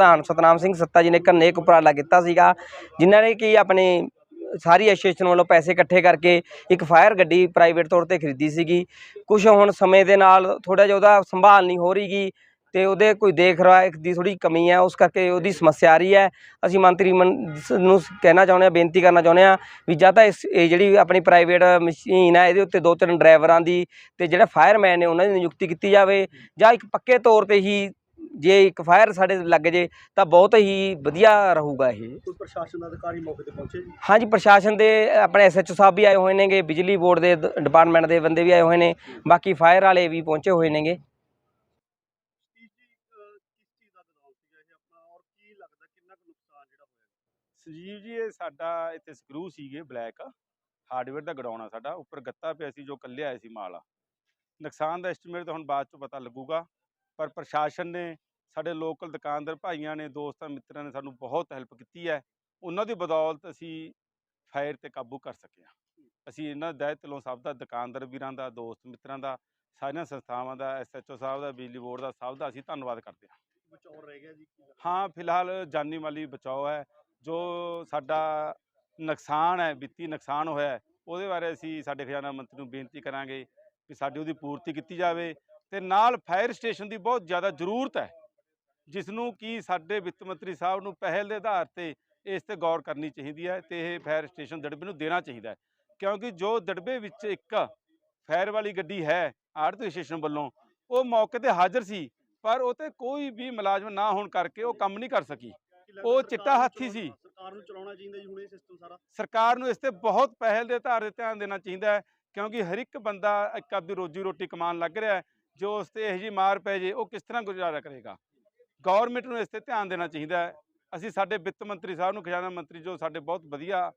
ਪ੍ਰਧਾਨ ਸਤਨਾਮ ਸਿੰਘ ਸੱਤਾ ਜੀ ਨੇ ਇੱਕ ਨੇਕ ਉਪਰਾਲਾ ਕੀਤਾ ਸੀਗਾ, ਜਿਨ੍ਹਾਂ ਨੇ ਕਿ ਆਪਣੇ ਸਾਰੀ ਐਸੋਸੀਏਸ਼ਨ ਵੱਲੋਂ ਪੈਸੇ ਇਕੱਠੇ ਕਰਕੇ ਇੱਕ ਫਾਇਰ ਗੱਡੀ ਪ੍ਰਾਈਵੇਟ ਤੌਰ ਤੇ ਖਰੀਦੀ ਸੀਗੀ। ਕੁਝ ਹੁਣ ਸਮੇਂ ਦੇ ਨਾਲ ਥੋੜਾ ਜਿਹਾ ਉਹਦਾ ਸੰਭਾਲ ਨਹੀਂ ਹੋ ਰਹੀਗੀ ਤੇ ਉਹਦੇ ਕੋਈ ਦੇਖ ਰੇਖ ਦੀ ਥੋੜੀ ਕਮੀ ਹੈ, ਉਸ ਕਰਕੇ ਉਹਦੀ ਸਮੱਸਿਆ ਆ ਰਹੀ ਹੈ। ਅਸੀਂ ਮੰਤਰੀ ਮੰ- ਸ- ਨੂੰ ਕਹਿਣਾ ਚਾਹੁੰਦੇ ਹਾਂ, ਬੇਨਤੀ ਕਰਨਾ ਚਾਹੁੰਦੇ ਹਾਂ ਵੀ ਜਾਂ ਤਾਂ ਇਸ, ਇਹ ਜਿਹੜੀ ਆਪਣੀ ਪ੍ਰਾਈਵੇਟ ਮਸ਼ੀਨ ਹੈ, ਇਹਦੇ ਉੱਤੇ ਦੋ ਤਿੰਨ ਡਰਾਈਵਰਾਂ ਦੀ ਤੇ ਜਿਹੜੇ ਫਾਇਰਮੈਨ ਨੇ ਉਹਨਾਂ ਦੀ ਨਿਯੁਕਤੀ ਕੀਤੀ ਜਾਵੇ ਜਾਂ ਇੱਕ ਪੱਕੇ ਤੌਰ ਤੇ ਹੀ ਜੇ ਇੱਕ ਫਾਇਰ ਸਾਡੇ ਲੱਗ ਜੇ ਤਾਂ ਬਹੁਤ ਹੀ ਵਧੀਆ ਰਹੂਗਾ ਇਹ। ਕੋਈ ਪ੍ਰਸ਼ਾਸਨ ਅਧਿਕਾਰੀ ਮੌਕੇ ਤੇ ਪਹੁੰਚੇ ਜੀ? ਹਾਂਜੀ ਪ੍ਰਸ਼ਾਸਨ ਦੇ ਆਪਣੇ ਐਸਐਚਓ ਸਾਹਿਬ ਵੀ ਆਏ ਹੋਏ ਨੇਗੇ ਬਿਜਲੀ ਬੋਰਡ ਦੇ ਡਿਪਾਰਟਮੈਂਟ ਦੇ ਬੰਦੇ ਵੀ ਆਏ ਹੋਏ ਨੇ ਬਾਕੀ ਫਾਇਰ ਵਾਲੇ ਵੀ ਪਹੁੰਚੇ ਹੋਏ ਨੇਗੇ। ਕੀ ਜੀ ਕਿਸ ਚੀਜ਼ ਦਾ ਗਦਾਮ ਸੀਗਾ ਇਹ ਆਪਣਾ ਔਰ ਕੀ ਲੱਗਦਾ ਕਿੰਨਾ ਕੁ ਨੁਕਸਾਨ ਜਿਹੜਾ ਹੋਇਆ ਸੰਜੀਵ ਜੀ ਇਹ ਸਾਡਾ ਇੱਥੇ ਸਕਰੂ ਸੀਗੇ ਬਲੈਕ। ਹਾਰਡਵੇਅਰ ਦਾ ਗਡਾਉਣਾ ਸਾਡਾ ਉੱਪਰ ਗੱਤਾ ਪਿਆ ਸੀ ਜੋ ਕੱਲੇ ਆਏ ਸੀ ਮਾਲ। ਨੁਕਸਾਨ ਦਾ ਐਸਟੀਮੇਟ ਤਾਂ ਹੁਣ ਬਾਅਦ ਚ ਪਤਾ ਲੱਗੂਗਾ ਪਰ ਪ੍ਰਸ਼ਾਸਨ ਨੇ ਸਾਡੇ ਲੋਕਲ ਦੁਕਾਨਦਾਰ ਭਾਈਆਂ ਨੇ ਦੋਸਤਾਂ ਮਿੱਤਰਾਂ ਨੇ ਸਾਨੂੰ ਬਹੁਤ ਹੈਲਪ ਕੀਤੀ ਹੈ। ਉਹਨਾਂ ਦੀ ਬਦੌਲਤ ਅਸੀਂ ਫਾਇਰ ਤੇ ਕਾਬੂ ਕਰ ਸਕੇ ਹਾਂ। ਅਸੀਂ ਇਹਨਾਂ ਦਹਿ ਦਿਲੋਂ ਸਭ ਦਾ ਦੁਕਾਨਦਾਰ ਵੀਰਾਂ ਦਾ ਦੋਸਤ ਮਿੱਤਰਾਂ ਦਾ ਸਾਰੀਆਂ ਸੰਸਥਾਵਾਂ ਦਾ ਐਸਐਚਓ ਸਾਹਿਬ ਦਾ ਬਿਜਲੀ ਬੋਰਡ ਦਾ ਸਭ ਦਾ ਅਸੀਂ ਧੰਨਵਾਦ ਕਰਦੇ ਹਾਂ। ਬਚਾਉ ਰਹਿ ਗਿਆ ਜੀ? ਹਾਂ ਫਿਲਹਾਲ ਜਾਨੀ ਮਾਲੀ ਬਚਾਓ ਹੈ। ਜੋ ਸਾਡਾ ਨੁਕਸਾਨ ਹੈ ਵਿੱਤੀ ਨੁਕਸਾਨ ਹੋਇਆ ਉਹਦੇ ਬਾਰੇ ਅਸੀਂ ਸਾਡੇ ਖਜ਼ਾਨਾ ਮੰਤਰੀ ਨੂੰ ਬੇਨਤੀ ਕਰਾਂਗੇ ਕਿ ਸਾਡੀ ਉਹਦੀ ਪੂਰਤੀ ਕੀਤੀ ਜਾਵੇ ਤੇ ਨਾਲ ਫਾਇਰ ਸਟੇਸ਼ਨ ਦੀ ਬਹੁਤ ਜ਼ਿਆਦਾ ਜ਼ਰੂਰਤ ਹੈ। ਜਿਸ ਨੂੰ ਕਿ ਸਾਡੇ ਵਿੱਤ ਮੰਤਰੀ ਸਾਹਿਬ ਨੂੰ ਪਹਿਲ ਦੇ ਆਧਾਰ ਤੇ ਇਸ ਤੇ ਗੌਰ ਕਰਨੀ ਚਾਹੀਦੀ ਹੈ ਤੇ ਇਹ ਫਾਇਰ ਸਟੇਸ਼ਨ ਦੜਬੇ ਨੂੰ ਦੇਣਾ ਚਾਹੀਦਾ ਹੈ। ਕਿਉਂਕਿ ਜੋ ਦੜਬੇ ਵਿੱਚ ਇੱਕ ਫਾਇਰ ਵਾਲੀ ਗੱਡੀ ਹੈ ਆੜਤੀ ਸਟੇਸ਼ਨ ਵੱਲੋਂ ਉਹ ਮੌਕੇ ਤੇ ਹਾਜ਼ਰ ਸੀ ਪਰ ਉਹ ਤੇ ਕੋਈ ਵੀ ਮੁਲਾਜ਼ਮ ਨਾ ਹੋਣ ਕਰਕੇ ਉਹ ਕੰਮ ਨਹੀਂ ਕਰ ਸਕੀ। ਉਹ ਚਿੱਟਾ ਹੱਥੀ ਸੀ। ਸਰਕਾਰ ਨੂੰ ਚਲਾਉਣਾ ਚਾਹੀਦਾ ਜੀ ਹੁਣ ਇਹ ਸਿਸਟਮ ਸਾਰਾ? ਸਰਕਾਰ ਨੂੰ ਇਸ ਤੇ ਬਹੁਤ ਪਹਿਲ ਦੇ ਆਧਾਰ ਤੇ ਧਿਆਨ ਦੇਣਾ ਚਾਹੀਦਾ ਹੈ ਕਿਉਂਕਿ ਹਰ ਇੱਕ ਬੰਦਾ ਇੱਕ ਆਪਦੀ ਰੋਜੀ ਰੋਟੀ ਕਮਾਉਣ ਲੱਗ ਰਿਹਾ ਜੋ ਉਸ ਤੇ ਇਹੋ ਜਿਹੀ ਮਾਰ ਪੈ ਜੇ ਉਹ ਕਿਸ ਤਰ੍ਹਾਂ ਗੁਜ਼ਾਰਾ ਕਰੇਗਾ? ਗਵਰਨਮੈਂਟ ਨੂੰ ਇਸ ਤੇ ਧਿਆਨ ਦੇਣਾ ਚਾਹੀਦਾ ਹੈ। ਅਸੀਂ ਸਾਡੇ ਵਿੱਤ ਮੰਤਰੀ ਸਾਹਿਬ ਨੂੰ ਖਜ਼ਾਨਾ ਮੰਤਰੀ ਜੋ ਸਾਡੇ ਬਹੁਤ ਵਧੀਆ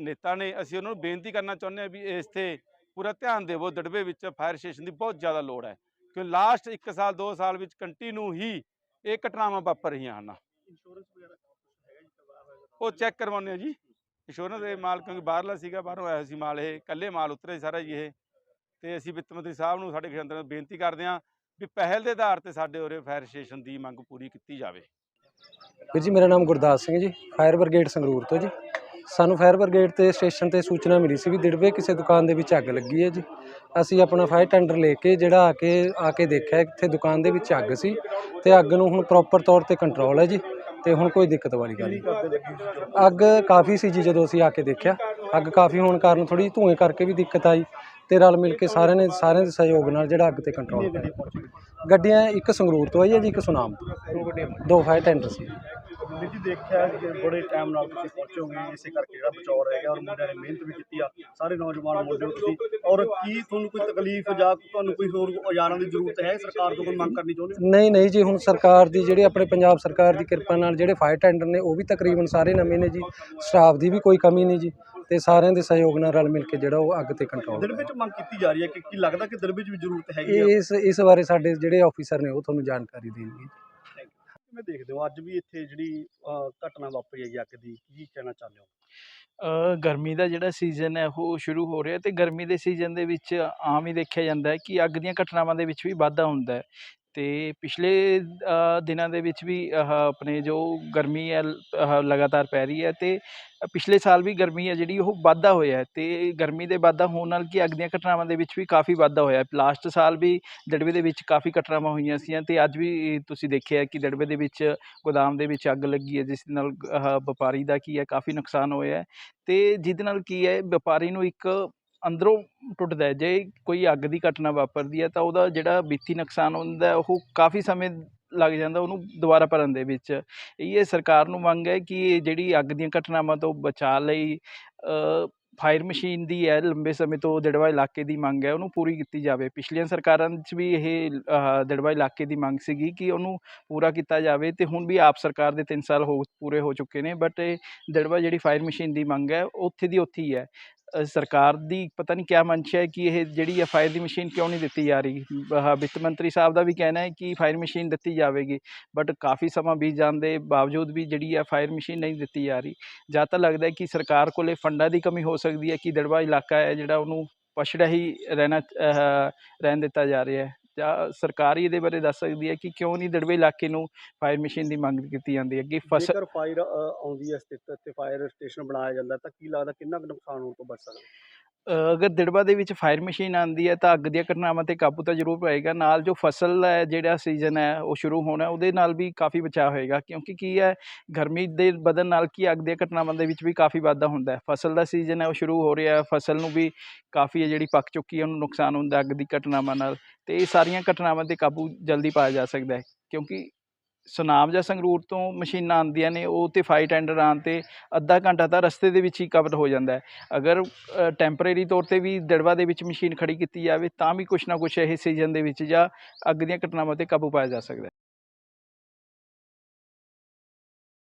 ਨੇਤਾ ਨੇ ਅਸੀਂ ਉਹਨਾਂ ਨੂੰ ਬੇਨਤੀ ਕਰਨਾ ਚਾਹੁੰਦੇ ਹਾਂ ਵੀ ਇਸ ਤੇ ਪੂਰਾ ਧਿਆਨ ਦੇਵੋ। ਦੜਬੇ ਵਿੱਚ ਫਾਇਰ ਸਟੇਸ਼ਨ ਦੀ ਬਹੁਤ ਜ਼ਿਆਦਾ ਲੋੜ ਹੈ। ਕਿਉਂ ਲਾਸਟ 1 ਸਾਲ 2 ਸਾਲ ਵਿੱਚ ਕੰਟੀਨਿਊ ਹੀ ਇਹ ਘਟਨਾਵਾਂ ਵਾਪਰ ਰਹੀਆਂ ਹਨ। ਉਹ ਚੈੱਕ ਕਰਵਾਉਂਦੇ ਆ ਜੀ। ਇੰਸ਼ੋਰੈਂਸ ਦੇ ਮਾਲ ਕਿਉਂਕਿ ਬਾਹਰਲਾ ਸੀਗਾ ਬਾਹਰੋਂ ਆਇਆ ਸੀ ਮਾਲ ਇਹ ਇਕੱਲੇ ਮਾਲ ਉਤਰਿਆ ਸੀ ਸਾਰਾ ਜੀ ਇਹ। ਤੇ ਅਸੀਂ ਵਿੱਤ ਮੰਤਰੀ ਸਾਹਿਬ ਨੂੰ ਸਾਡੇ ਖਜ਼ਾਨਦਾਰ ਨੂੰ ਬੇਨਤੀ ਕਰਦੇ ਹਾਂ ਵੀ ਪਹਿਲ ਦੇ ਆਧਾਰ ਤੇ ਸਾਡੇ ਉਰੇ ਫਾਇਰ ਸਟੇਸ਼ਨ ਦੀ ਮੰਗ ਪੂਰੀ ਕੀਤੀ ਜਾਵੇ। ਵੀਰ ਜੀ, ਮੇਰਾ ਨਾਮ ਗੁਰਦਾਸ ਸਿੰਘ ਜੀ। ਫਾਇਰ ਬ੍ਰਿਗੇਡ ਸੰਗਰੂਰ ਤੋਂ ਜੀ। ਸਾਨੂੰ ਫਾਇਰ ਬ੍ਰਿਗੇਡ ਤੇ ਸਟੇਸ਼ਨ ਤੇ ਸੂਚਨਾ ਮਿਲੀ ਸੀ ਵੀ ਦਿੜਵੇ ਕਿਸੇ ਦੁਕਾਨ ਦੇ ਵਿੱਚ ਅੱਗ ਲੱਗੀ ਹੈ ਜੀ। ਅਸੀਂ ਆਪਣਾ ਫਾਇਰ ਟੈਂਡਰ ਲੈ ਕੇ ਜਿਹੜਾ ਆ ਕੇ ਆ ਕੇ ਦੇਖਿਆ, ਇੱਥੇ ਦੁਕਾਨ ਦੇ ਵਿੱਚ ਅੱਗ ਸੀ ਤੇ ਅੱਗ ਨੂੰ ਹੁਣ ਪ੍ਰੋਪਰ ਤੌਰ ਤੇ ਕੰਟਰੋਲ ਹੈ ਜੀ ਤੇ ਹੁਣ ਕੋਈ ਦਿੱਕਤ ਵਾਲੀ ਗੱਲ ਨਹੀਂ। ਅੱਗ ਕਾਫੀ ਸੀ ਜੀ ਜਦੋਂ ਅਸੀਂ ਆ ਕੇ ਦੇਖਿਆ। ਅੱਗ ਕਾਫੀ ਹੋਣ ਕਾਰਨ ਥੋੜੀ ਧੂਏ ਕਰਕੇ ਵੀ ਦਿੱਕਤ ਆਈ। ਤੇ ਰਲ ਮਿਲ ਕੇ ਸਾਰਿਆਂ ਨੇ ਸਾਰਿਆਂ ਦੇ ਸਹਿਯੋਗ ਨਾਲ ਜਿਹੜਾ ਅੱਗ ਤੇ ਕੰਟਰੋਲ ਕਰਿਆ। ਗੱਡੀਆਂ ਇੱਕ ਸੰਗਰੂਰ ਤੋਂ ਆਈ ਹੈ ਜੀ ਇੱਕ ਸੁਨਾਮ ਤੋਂ। ਦੋ ਫਾਇਰ ਟੈਂਡਰ ਸੀ। ਵੀਰ ਜੀ ਦੇਖਿਆ ਕਿ ਬੜੇ ਟਾਈਮ ਨਾਲ ਤੁਸੀਂ ਪਹੁੰਚੋਗੇ ਇਸੇ ਕਰਕੇ ਜਿਹੜਾ ਬਚਾਅ ਰਹਿ ਗਿਆ ਔਰ ਮੁੰਡਿਆਂ ਨੇ ਮਿਹਨਤ ਵੀ ਕੀਤੀ ਆ। ਸਾਰੇ ਨੌਜਵਾਨ ਮੁੰਡੇ ਤੁਸੀਂ। ਔਰ ਕੀ ਤੁਹਾਨੂੰ ਕੋਈ ਤਕਲੀਫ ਜਾਂ ਤੁਹਾਨੂੰ ਕੋਈ ਹੋਰ ਔਜ਼ਾਰਾਂ ਦੀ ਜ਼ਰੂਰਤ ਹੈ? ਸਰਕਾਰ ਤੋਂ ਕੋਈ ਮੰਗ ਕਰਨੀ ਚਾਹੁੰਦੇ ਨਹੀਂ ਨਹੀਂ ਜੀ ਹੁਣ ਸਰਕਾਰ ਦੀ ਜਿਹੜੇ ਆਪਣੇ ਪੰਜਾਬ ਸਰਕਾਰ ਦੀ ਕਿਰਪਾ ਨਾਲ ਜਿਹੜੇ ਫਾਇਰ ਟੈਂਡਰ ਨੇ ਉਹ ਵੀ ਤਕਰੀਬਨ ਸਾਰੇ ਨਵੇਂ ਨੇ ਜੀ। ਸਟਾਫ ਦੀ ਵੀ ਕੋਈ ਕਮੀ ਨਹੀਂ ਜੀ। ਤੇ ਸਾਰਿਆਂ ਦੇ ਸਹਿਯੋਗ ਨਾਲ ਰਲ ਮਿਲ ਕੇ ਜਿਹੜਾ ਉਹ ਅੱਗ ਤੇ ਕੰਟਰੋਲ ਦਿਨ ਵਿੱਚ ਮੰਗ ਕੀਤੀ ਜਾ ਰਹੀ ਹੈ ਕਿ ਕੀ ਲੱਗਦਾ ਕਿ ਵਿੱਚ ਵੀ ਜ਼ਰੂਰਤ ਹੈਗੀ ਆ? ਇਸ ਇਸ ਬਾਰੇ ਸਾਡੇ ਜਿਹੜੇ ਆਫੀਸਰ ਨੇ ਉਹ ਤੁਹਾਨੂੰ ਜਾਣਕਾਰੀ ਦੇਣਗੇ ਕਿਵੇਂ ਦੇਖਦੇ ਹੋ? ਅੱਜ ਵੀ ਇੱਥੇ ਜਿਹੜੀ ਘਟਨਾ ਵਾਪਰੀ ਹੈ ਅੱਗ ਦੀ ਕੀ ਕਹਿਣਾ ਚਾਹੁੰਦੇ ਹੋ? ਅ, ਗਰਮੀ ਦਾ ਜਿਹੜਾ ਸੀਜ਼ਨ ਹੈ ਉਹ ਸ਼ੁਰੂ ਹੋ ਰਿਹਾ ਤੇ ਗਰਮੀ ਦੇ ਸੀਜ਼ਨ ਦੇ ਵਿੱਚ ਆਮ ਹੀ ਦੇਖਿਆ ਜਾਂਦਾ ਹੈ ਕਿ ਅੱਗ ਦੀਆਂ ਘਟਨਾਵਾਂ ਦੇ ਵਿੱਚ ਵੀ ਵਾਧਾ ਹੁੰਦਾ ਹੈ। ਅਤੇ ਪਿਛਲੇ ਦਿਨਾਂ ਦੇ ਵਿੱਚ ਵੀ ਆਹ ਆਪਣੇ ਜੋ ਗਰਮੀ ਹੈ, ਲ- ਆਹ ਲਗਾਤਾਰ ਪੈ ਰਹੀ ਹੈ ਅਤੇ ਪਿਛਲੇ ਸਾਲ ਵੀ ਗਰਮੀ ਹੈ ਜਿਹੜੀ ਉਹ ਵਾਧਾ ਹੋਇਆ ਅਤੇ ਗਰਮੀ ਦੇ ਵਾਧਾ ਹੋਣ ਨਾਲ ਕੀ ਅੱਗ ਦੀਆਂ ਘਟਨਾਵਾਂ ਦੇ ਵਿੱਚ ਵੀ ਕਾਫੀ ਵਾਧਾ ਹੋਇਆ ਲਾਸਟ ਸਾਲ ਵੀ ਦੜਬੇ ਦੇ ਵਿੱਚ ਕਾਫੀ ਘਟਨਾਵਾਂ ਹੋਈਆਂ ਸੀ ਅਤੇ ਅੱਜ ਵੀ ਤੁਸੀਂ ਦੇਖਿਆ ਕਿ ਦੜਬੇ ਦੇ ਵਿੱਚ ਗੋਦਾਮ ਦੇ ਵਿੱਚ ਅੱਗ ਲੱਗੀ ਹੈ, ਜਿਸ ਨਾਲ ਵਪਾਰੀ ਦਾ ਕੀ ਹੈ, ਕਾਫੀ ਨੁਕਸਾਨ ਹੋਇਆ ਅਤੇ ਜਿਹਦੇ ਨਾਲ ਕੀ ਹੈ, ਵਪਾਰੀ ਨੂੰ ਇੱਕ ਅੰਦਰੋਂ ਟੁੱਟਦਾ ਜੇ ਕੋਈ ਅੱਗ ਦੀ ਘਟਨਾ ਵਾਪਰਦੀ ਹੈ ਤਾਂ ਉਹਦਾ ਜਿਹੜਾ ਵਿੱਤੀ ਨੁਕਸਾਨ ਹੁੰਦਾ ਉਹ ਕਾਫੀ ਸਮੇਂ ਲੱਗ ਜਾਂਦਾ ਉਹਨੂੰ ਦੁਬਾਰਾ ਭਰਨ ਦੇ ਵਿੱਚ। ਇਹ ਸਰਕਾਰ ਨੂੰ ਮੰਗ ਹੈ ਕਿ ਜਿਹੜੀ ਅੱਗ ਦੀਆਂ ਘਟਨਾਵਾਂ ਤੋਂ ਬਚਾਅ ਲਈ ਫਾਇਰ ਮਸ਼ੀਨ ਦੀ ਹੈ ਲੰਬੇ ਸਮੇਂ ਤੋਂ ਦੜਵਾ ਇਲਾਕੇ ਦੀ ਮੰਗ ਹੈ ਉਹਨੂੰ ਪੂਰੀ ਕੀਤੀ ਜਾਵੇ। ਪਿਛਲੀਆਂ ਸਰਕਾਰਾਂ 'ਚ ਵੀ ਇਹ ਆਹ, ਦੜਵਾ ਇਲਾਕੇ ਦੀ ਮੰਗ ਸੀਗੀ ਕਿ ਉਹਨੂੰ ਪੂਰਾ ਕੀਤਾ ਜਾਵੇ ਤੇ ਹੁਣ ਵੀ ਆਪ ਸਰਕਾਰ ਦੇ 3 ਸਾਲ ਹੋ ਪੂਰੇ ਹੋ ਚੁੱਕੇ ਨੇ ਬਟ ਇਹ ਦੜਵਾ ਜਿਹੜੀ ਫਾਇਰ ਮਸ਼ੀਨ ਦੀ ਮੰਗ ਹੈ ਉੱਥੇ ਦੀ ਉੱਥੇ ਹੀ ਹੈ। ਸਰਕਾਰ ਦੀ ਪਤਾ ਨਹੀਂ ਕਿਆ ਮਨਸ਼ਾ ਹੈ ਕਿ ਇਹ ਜਿਹੜੀ ਹੈ ਫਾਇਰ ਦੀ ਮਸ਼ੀਨ ਕਿਉਂ ਨਹੀਂ ਦਿੱਤੀ ਜਾ ਰਹੀ? ਵਿੱਤ ਮੰਤਰੀ ਸਾਹਿਬ ਦਾ ਵੀ ਕਹਿਣਾ ਹੈ ਕਿ ਫਾਇਰ ਮਸ਼ੀਨ ਦਿੱਤੀ ਜਾਵੇਗੀ ਬਟ ਕਾਫੀ ਸਮਾਂ ਬੀਤ ਜਾਣ ਦੇ ਬਾਵਜੂਦ ਵੀ ਜਿਹੜੀ ਹੈ ਫਾਇਰ ਮਸ਼ੀਨ ਨਹੀਂ ਦਿੱਤੀ ਜਾ ਰਹੀ। ਜਾਂ ਤਾਂ ਲੱਗਦਾ ਹੈ ਕਿ ਸਰਕਾਰ ਕੋਲੇ ਫੰਡਾਂ ਦੀ ਕਮੀ ਹੋ ਸਕਦੀ ਹੈ ਕਿ ਦੜਵਾ ਇਲਾਕਾ ਹੈ ਜਿਹੜਾ ਉਹਨੂੰ ਪਛੜਾ ਹੀ ਰਹਿਣਾ ਰਹਿਣ ਦਿੱਤਾ ਜਾ ਰਿਹਾ ਹੈ। ਜਾਂ ਸਰਕਾਰ ਹੀ ਇਹਦੇ ਬਾਰੇ ਦੱਸ ਸਕਦੀ ਹੈ ਕਿ ਕਿਉਂ ਨਹੀਂ ਦੜਵੇ ਇਲਾਕੇ ਨੂੰ ਫਾਇਰ ਮਸ਼ੀਨ ਦੀ ਮੰਗ ਕੀਤੀ ਜਾਂਦੀ ਹੈ? ਕਿ ਫਸਲ ਜੇਕਰ ਫਾਇਰ ਆਉਂਦੀ ਹੈ ਸਥਿਤ ਤੇ ਫਾਇਰ ਸਟੇਸ਼ਨ ਬਣਾਇਆ ਜਾਂਦਾ ਤਾਂ ਕੀ ਲੱਗਦਾ ਕਿੰਨਾ ਕੁ ਨੁਕਸਾਨ ਹੋਣ ਤੋਂ ਬਚ ਸਕਦਾ? ਅਗਰ ਦਿੜਬਾ ਦੇ ਵਿੱਚ ਫਾਇਰ ਮਸ਼ੀਨ ਆਉਂਦੀ ਹੈ ਤਾਂ ਅੱਗ ਦੀਆਂ ਘਟਨਾਵਾਂ ਤੇ ਕਾਬੂ ਤਾਂ ਜ਼ਰੂਰ ਪਏਗਾ। ਨਾਲ ਜੋ ਫਸਲ ਹੈ, ਜਿਹੜਾ ਸੀਜ਼ਨ ਹੈ, ਉਹ ਸ਼ੁਰੂ ਹੋਣਾ, ਉਹਦੇ ਨਾਲ ਵੀ ਕਾਫੀ ਬਚਾਅ ਹੋਏਗਾ। ਕਿਉਂਕਿ ਕੀ ਹੈ, ਗਰਮੀ ਦੇ ਵਧਣ ਨਾਲ ਕੀ ਅੱਗ ਦੀਆਂ ਘਟਨਾਵਾਂ ਦੇ ਵਿੱਚ ਵੀ ਕਾਫੀ ਵਾਧਾ ਹੁੰਦਾ ਹੈ। ਫਸਲ ਦਾ ਸੀਜ਼ਨ ਹੈ, ਉਹ ਸ਼ੁਰੂ ਹੋ ਰਿਹਾ ਹੈ। ਫਸਲ ਨੂੰ ਵੀ ਕਾਫੀ ਹੈ, ਜਿਹੜੀ ਪੱਕ ਚੁੱਕੀ ਹੈ, ਉਹਨੂੰ ਨੁਕਸਾਨ ਹੁੰਦਾ ਅੱਗ ਦੀ ਘਟਨਾਵਾਂ ਨਾਲ। ਤੇ ਇਹ ਸਾਰੀਆਂ ਘਟਨਾਵਾਂ ਤੇ ਕਾਬੂ ਜਲਦੀ ਪਾਇਆ ਜਾ ਸਕਦਾ ਹੈ। ਕਿਉਂਕਿ ਸੁਨਾਮ ਜਾਂ ਸੰਗਰੂਰ ਤੋਂ ਮਸ਼ੀਨਾਂ ਆਉਂਦੀਆਂ ਨੇ, ਉਹ ਤੇ ਫਾਇਰ ਟੈਂਡਰ ਆਉਣ ਤੇ ਅੱਧਾ ਘੰਟਾ ਤਾਂ ਰਸਤੇ ਦੇ ਵਿੱਚ ਹੀ ਕਵਰ ਹੋ ਜਾਂਦਾ ਹੈ। ਅਗਰ ਟੈਂਪਰੇਰੀ ਤੌਰ ਤੇ ਵੀ ਦੜਵਾ ਦੇ ਵਿੱਚ ਮਸ਼ੀਨ ਖੜੀ ਕੀਤੀ ਜਾਵੇ, ਤਾਂ ਵੀ ਕੁਛ ਨਾ ਕੁਛ ਇਹ ਸੀਜ਼ਨ ਦੇ ਵਿੱਚ ਜਾਂ ਅੱਗ ਦੀਆਂ ਘਟਨਾਵਾਂ ਤੇ ਕਾਬੂ ਪਾਇਆ ਜਾ ਸਕਦਾ ਹੈ।